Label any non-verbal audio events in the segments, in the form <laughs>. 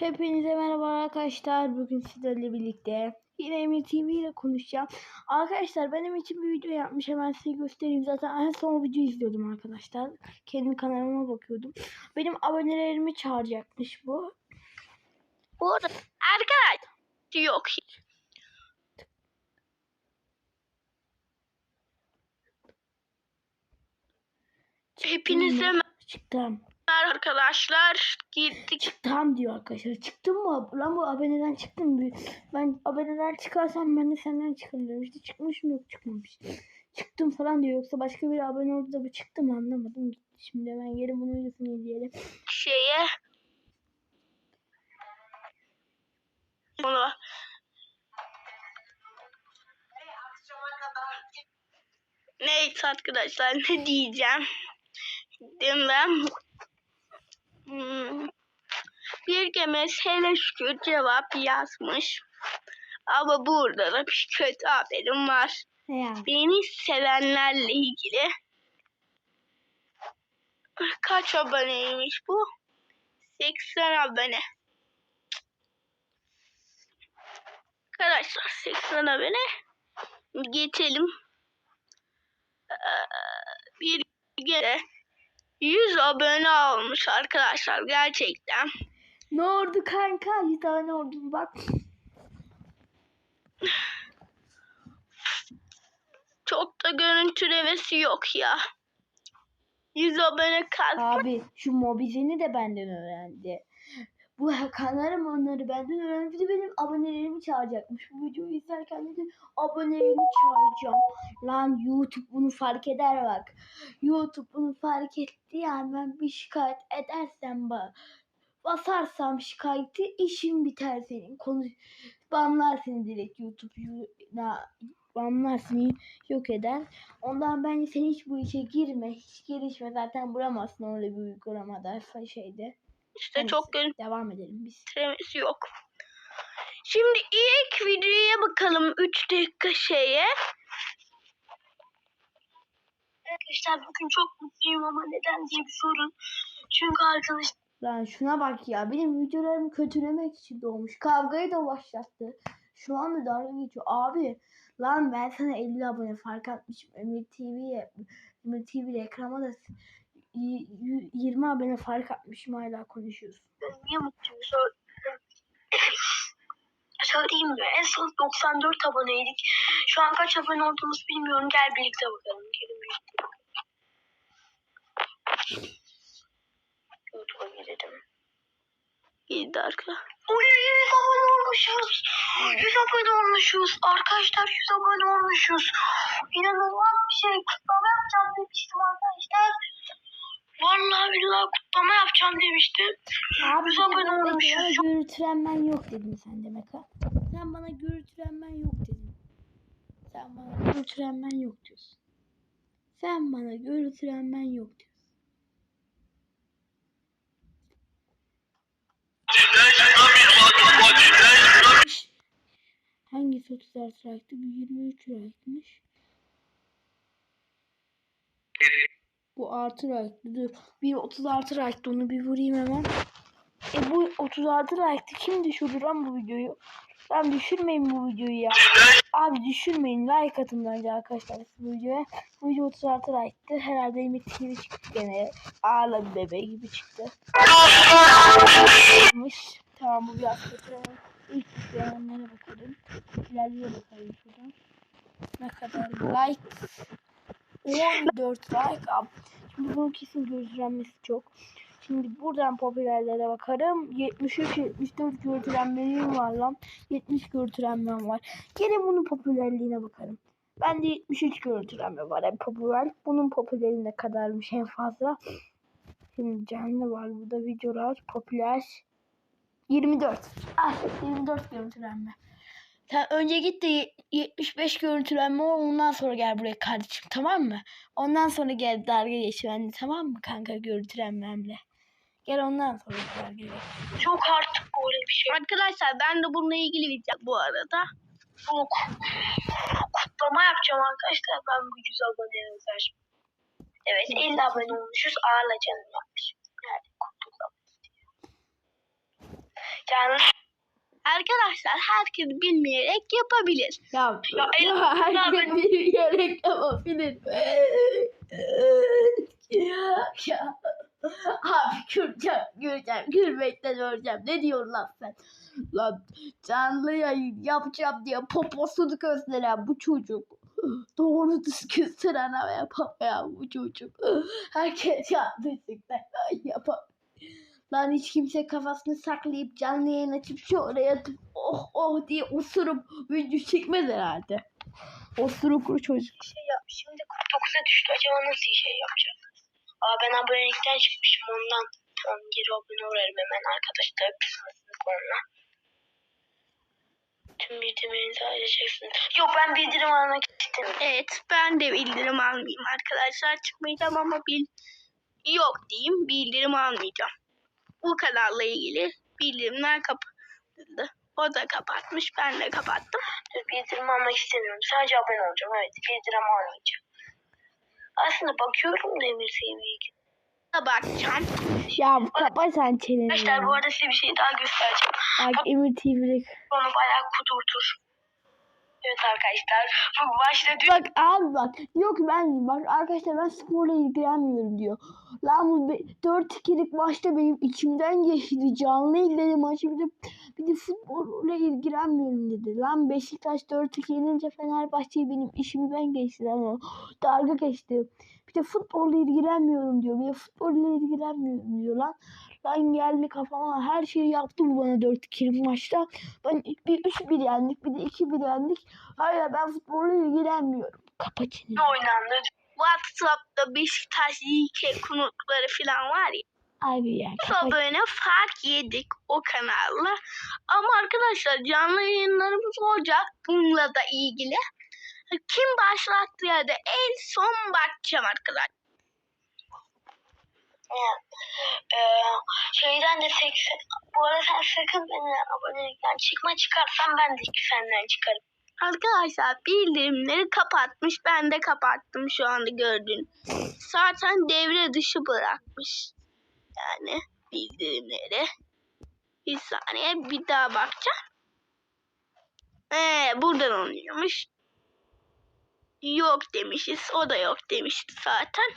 Hepinize merhaba arkadaşlar. Bugün sizlerle birlikte yine Emir TV ile konuşacağım. Arkadaşlar benim için bir video yapmış. Hemen size göstereyim. Zaten en son video izliyordum arkadaşlar. Kendi kanalıma bakıyordum. Benim abonelerimi çağıracakmış bu. Bu arada arkadaş yok. Hepinize Çıktım. Arkadaşlar. Gittik. Çıktım diyor arkadaşlar. Çıktım mı? Lan bu aboneden çıktım. mı? Ben aboneden çıkarsam ben de senden çıkarım demişti. Çıkmış mı yok çıkmamış. Çıktım falan diyor. Yoksa başka bir abone oldu da bu çıktı mı anlamadım. Şimdi hemen geri bunun videosunu izleyelim. şeye. Onu Neyse arkadaşlar ne diyeceğim. Dedim ben bir gemez hele şükür cevap yazmış. Ama burada da bir kötü haberim var. Ya? Beni sevenlerle ilgili. Kaç aboneymiş bu? 80 abone. Arkadaşlar 80 abone. Geçelim. Ee, Bir kere 100 abone olmuş arkadaşlar gerçekten. Ne oldu kanka? Bir tane oldu bak. Çok da görüntülemesi yok ya. 100 abone kaldı. Abi şu mobizeni de benden öğrendi. Bu kanarım onları benden öğrendi. Bir de benim abonelerimi çağıracakmış. Bu videoyu izlerken dedi abonelerimi çağıracağım. Lan YouTube bunu fark eder bak. YouTube bunu fark etti yani ben bir şikayet edersem bak. Basarsam şikayeti işim biter senin. Konu banlar seni direkt YouTube na banlar seni yok eder. Ondan bence sen hiç bu işe girme. Hiç girişme. Zaten bulamazsın öyle bir uygulamada şeyde. İşte Neyse, çok Devam edelim biz. görüntülemesi yok. Şimdi ilk videoya bakalım 3 dakika şeye. Arkadaşlar bugün çok mutluyum ama neden diye bir sorun. Çünkü arkadaşlar Lan şuna bak ya. Benim videolarımı kötülemek için doğmuş. Kavgayı da başlattı. Şu anda dalga geçiyor. Abi lan ben sana 50 abone fark atmışım. Emir TV'ye Emir TV reklama da 20 abone fark atmışım hala konuşuyorsun. niye mutluyum sor- söyleyeyim mi? En son 94 aboneydik. Şu an kaç abone olduğumuzu bilmiyorum. Gel birlikte bakalım. Gelin birlikte bakalım. YouTube'a girelim. Girdi arka. Oy 100 abone olmuşuz. 100 abone olmuşuz. Arkadaşlar 100 abone olmuşuz. İnanılmaz bir şey. Kutlama yapacağım demiştim arkadaşlar. Vallahi billahi kutlama yapacağım demiştim. Abi 100 sen abone bana olmuşuz. görüntülenmen yok dedin sen demek ha. Sen bana görüntülenmen yok dedin. Sen bana görüntülenmen yok diyorsun. Sen bana görüntülenmen yok diyorsun. Hangisi 36 like'tı? Bu 23 like'mış. Bu artı like'tı. Dur. Bir 36 like'tı. Onu bir vurayım hemen. E bu 36 like'tı. Kim düşürdü lan bu videoyu? Lan düşürmeyin bu videoyu ya. Abi düşürmeyin. Like atın bence arkadaşlar bu videoya. Bu video 36 like'tı. Herhalde Emir TV çıktı gene. Ağla bebe gibi çıktı. Tamam bu biraz kötü. İlk izleyenlere bakalım. İlerliye bakalım şuradan. Ne kadar like? 14 like. Abi. Şimdi bunun kesin gözlenmesi çok. Şimdi buradan popülerlere bakarım. 73 74 görüntülenmelerim var lan. 70 görüntülenmem var. Gene bunun popülerliğine bakarım. Ben de 73 görüntülenme var. Yani popüler. Bunun popülerliği ne kadarmış en fazla. Şimdi canlı var burada videolar. Popüler. 24. Ah 24 görüntülenme. Sen önce git de ye- 75 görüntülenme ol ondan sonra gel buraya kardeşim tamam mı? Ondan sonra gel dalga geç benimle tamam mı kanka görüntülenmemle? Gel ondan sonra dalga geç. Çok artık böyle bir şey. Arkadaşlar ben de bununla ilgili video bu arada. Bu kutlama yapacağım arkadaşlar. Ben bu 100 aboneye özel. Evet 50 abone olmuşuz. Ağla canım yapmışım. Yani kutlama. Canlı. Arkadaşlar herkes bilmeyerek yapabilir. Ya, Ya, ya, herkes bir gerek yapabilir. ya, ya. Abi güleceğim, güleceğim, gülmekten öleceğim. Ne diyorsun lan sen? Lan canlı yayın yapacağım diye poposunu gösteren bu çocuk. Doğru düzgün sıralama yapamayan bu çocuk. Herkes yanlışlıkla. Lan hiç kimse kafasını saklayıp canlı yayın açıp şöyle yatıp oh oh diye osurup video çekmez herhalde. Osuruklu çocuk. Şey yap, şimdi 49'a düştü. Acaba nasıl şey yapacak? Aa ben abonelikten çıkmışım ondan. Tamam geri abone olurum hemen arkadaşlar. Kısmısını sonra. Tüm bildirimlerinizi açacaksınız. Yok ben bildirim almak istedim. Evet ben de bildirim almayayım arkadaşlar. Çıkmayacağım ama bil yok diyeyim bildirim almayacağım. Bu kanalla ilgili bildirimler kapatıldı. O da kapatmış ben de kapattım. Bildirim almak istemiyorum. Sadece abone olacağım. Evet bildirim almayacağım. Aslında bakıyorum da Emir TV'ye. Bakacağım. Ya kapa sen çeneni. Arkadaşlar bu arada size bir şey daha göstereceğim. Bak Emir TV'de. Onu bayağı kudurtur. Evet arkadaşlar. Bu başladı. Bak abi bak. Ki ben bak arkadaşlar ben sporla ilgilenmiyorum diyor. Lan bu 4-2'lik maçta benim içimden geçti. Canlı izledim maçı bir de, bir de futbolla ilgilenmiyorum dedi. Lan Beşiktaş 4-2 yenince Fenerbahçe'yi benim işimden geçti lan. Dalga geçti. Bir de futbolla ilgilenmiyorum diyor. Bir de futbolla ilgilenmiyorum diyor lan. Lan geldi kafama her şeyi yaptı bu bana 4-2'lik maçta. Ben bir 3-1 yendik bir de 2-1 yendik. Hayır ben futbolla ilgilenmiyorum. Kapa çeneni. oynandı. WhatsApp'ta Beşiktaş YK konukları falan var ya. Abi ya kapa. böyle fark yedik o kanalla. Ama arkadaşlar canlı yayınlarımız olacak bununla da ilgili. Kim başlattı ya da en son bakacağım arkadaşlar. şeyden de 80 bu arada sen sakın beni abonelikten çıkma çıkarsan ben de senden çıkarım. Arkadaşlar bildirimleri kapatmış. Ben de kapattım şu anda gördüğün. Zaten devre dışı bırakmış. Yani bildirimleri. Bir saniye bir daha bakacağım. Ee, buradan oluyormuş. Yok demişiz. O da yok demişti zaten.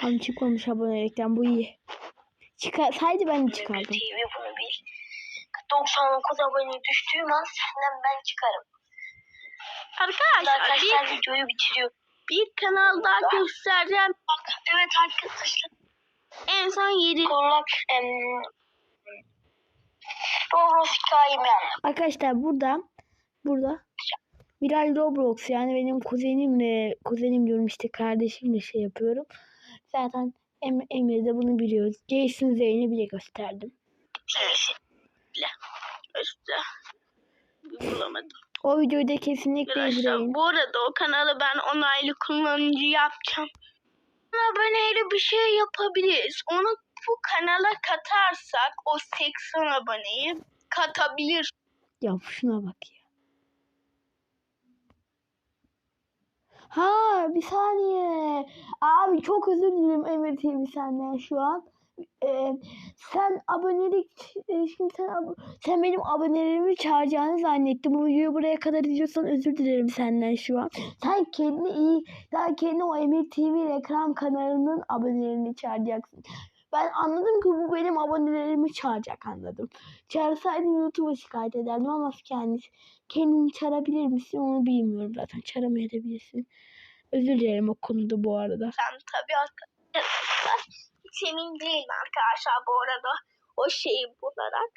Tam <laughs> çıkmamış abonelikten bu iyi. Çıkar, sadece ben çıkardım. TV bunu bil. 99 abone düştüğüm an senden ben çıkarım. Arkadaşlar Arkadaşlar bir, videoyu bitiriyor. bir kanal daha göstereceğim. Bak evet arkadaşlar. En son 7 Korlak em, Roblox hikayemi anlat. Arkadaşlar burada burada Miray Roblox yani benim kuzenimle kuzenim diyorum işte kardeşimle şey yapıyorum. Zaten em, Emir de bunu biliyor. Jason Zeyn'i bile gösterdim. bulamadım. O videoyu da kesinlikle Arkadaşlar izleyin. bu arada o kanalı ben onaylı kullanıcı yapacağım. Aboneyle bir şey yapabiliriz. Onu bu kanala katarsak o 80 aboneyi katabilir. Ya şuna bak ya. Ha bir saniye. Abi çok özür dilerim Emir TV senden şu an. Ee, sen abonelik e, şimdi sen, abo- sen benim abonelerimi çağıracağını zannettim. Bu videoyu buraya kadar izliyorsan özür dilerim senden şu an. Sen kendi iyi, sen kendi o Emir TV reklam kanalının abonelerini çağıracaksın. Ben anladım ki bu benim abonelerimi çağıracak anladım. Çağırsaydım YouTube'a şikayet ederdim ama kendisi kendini çağırabilir misin onu bilmiyorum zaten. Çağıramayabilirsin. Özür dilerim o konuda bu arada. Sen tabii arkadaşlar senin değil arkadaşlar bu arada o şeyi bularak.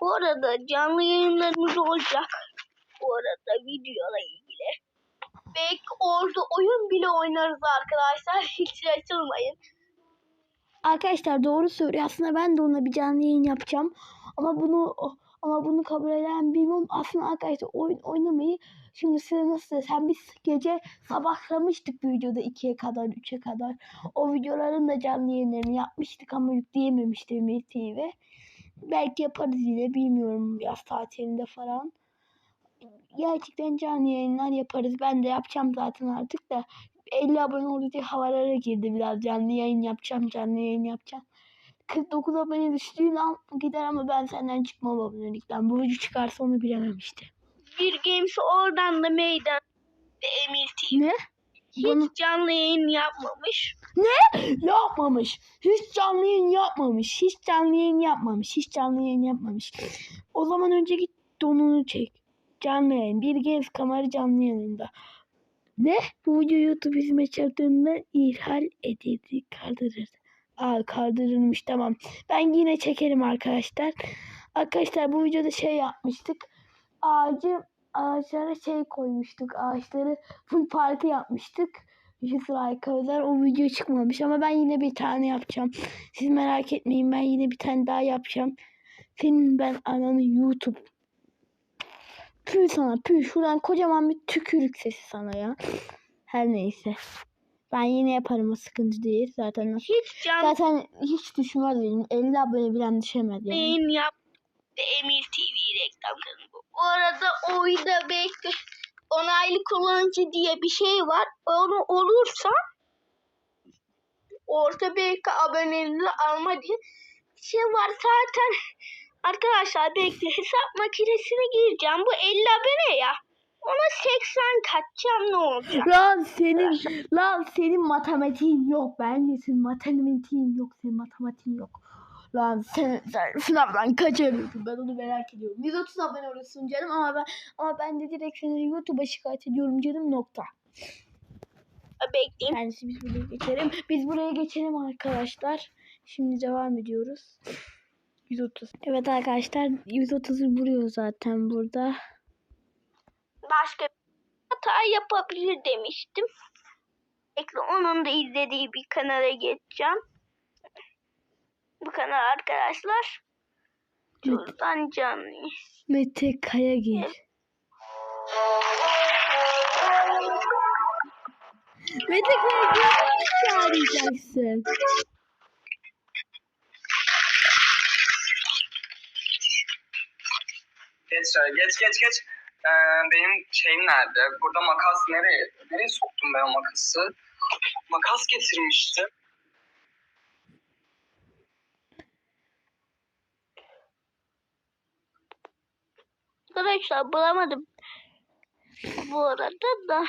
Bu arada canlı yayınlarımız olacak. Bu arada videola ilgili. Belki orada oyun bile oynarız arkadaşlar. <laughs> Hiç açılmayın. Arkadaşlar doğru söylüyor. Aslında ben de ona bir canlı yayın yapacağım. Ama bunu ama bunu kabul eden bilmem. Aslında arkadaşlar oyun oynamayı şimdi size nasıl desem biz gece sabahlamıştık bir videoda 2'ye kadar 3'e kadar. O videoların da canlı yayınlarını yapmıştık ama yükleyememiştim Emir TV. Belki yaparız yine bilmiyorum yaz tatilinde falan. Gerçekten canlı yayınlar yaparız. Ben de yapacağım zaten artık da 50 abone oldu diye havalara girdi biraz. Canlı yayın yapacağım, canlı yayın yapacağım. 49 abone düştüğün an gider ama ben senden çıkmam abonelikten. Bu video çıkarsa onu bilemem işte. Bir Games oradan da meydan Emir TV. Ne? Hiç Bunu- canlı yayın yapmamış. Yapmamış. Hiç canlı yayın yapmamış. Hiç canlı yayın yapmamış. Hiç canlı yayın yapmamış. O zaman önce git donunu çek. Canlı yayın. Bir genç kamera canlı yayında. Ne? Bu video YouTube hizmet şartlarında ihlal edildi. Kaldırır. Aa kaldırılmış tamam. Ben yine çekerim arkadaşlar. Arkadaşlar bu videoda şey yapmıştık. Ağacı ağaçlara şey koymuştuk. Ağaçları full parti yapmıştık. 100 like kadar o video çıkmamış ama ben yine bir tane yapacağım. Siz merak etmeyin ben yine bir tane daha yapacağım. Senin ben ananı YouTube. Püh sana püh şuradan kocaman bir tükürük sesi sana ya. Her neyse. Ben yine yaparım o sıkıntı değil. Zaten Hiç canlı zaten hiç düşmez benim. 50 abone bilen düşemez yani. yayın yap ve Emir TV reklam kanalı. bu. Arada oyda belki onaylı kullanıcı diye bir şey var. Onu olursa orta belki aboneliğini alma diye bir şey var zaten. Arkadaşlar bekle hesap makinesine gireceğim. Bu 50 abone ya. Ona 80 katacağım ne olacak? Lan senin lan senin matematiğin yok. Bence senin matematiğin yok. Senin matematiğin yok. Lan sen, sen sınavdan kaçırıyorsun. Ben onu merak ediyorum. 130 abone olursun canım ama ben ama ben de direkt seni YouTube'a şikayet ediyorum canım nokta. Bekleyin. Yani biz buraya geçelim. Biz buraya geçelim arkadaşlar. Şimdi devam ediyoruz. 130. Evet arkadaşlar 130'u vuruyor zaten burada. başka bir hata yapabilir demiştim. Bekle onun da izlediği bir kanala geçeceğim. Bu kanal arkadaşlar. Şuradan canlı. Mete Kaya gir. Mete Kaya gir. çağıracaksın. Geç geç geç geç. Ee, benim şeyim nerede? Burada makas nereye? Nereye soktum ben o makası? Makas getirmiştim. Arkadaşlar bulamadım. Bu arada da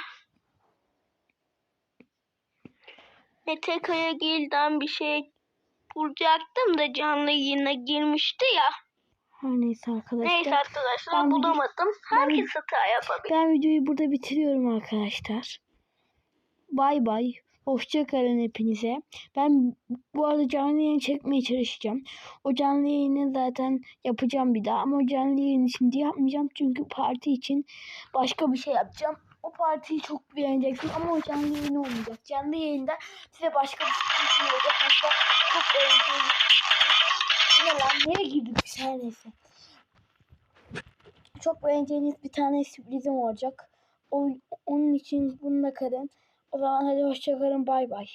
Mete Kayagil'den bir şey bulacaktım da canlı yayına girmişti ya. Her neyse arkadaşlar. Neyse arkadaşlar Ben- bulamadım. ben- Herkes hata yapabilir. Ben videoyu burada bitiriyorum arkadaşlar. Bay bay. Hoşça kalın hepinize. Ben bu arada canlı yayın çekmeye çalışacağım. O canlı yayını zaten yapacağım bir daha ama o canlı yayını şimdi yapmayacağım çünkü parti için başka bir şey yapacağım. O partiyi çok beğeneceksiniz ama o canlı yayın olmayacak. Canlı yayında size başka bir sürprizim olacak. Hatta çok beğeneceğiniz. Ne lan? Nereye girdik her neyse. Çok beğeneceğiniz bir tane sürprizim olacak. O, onun için bununla kalın. O zaman hadi hoşçakalın bay bay.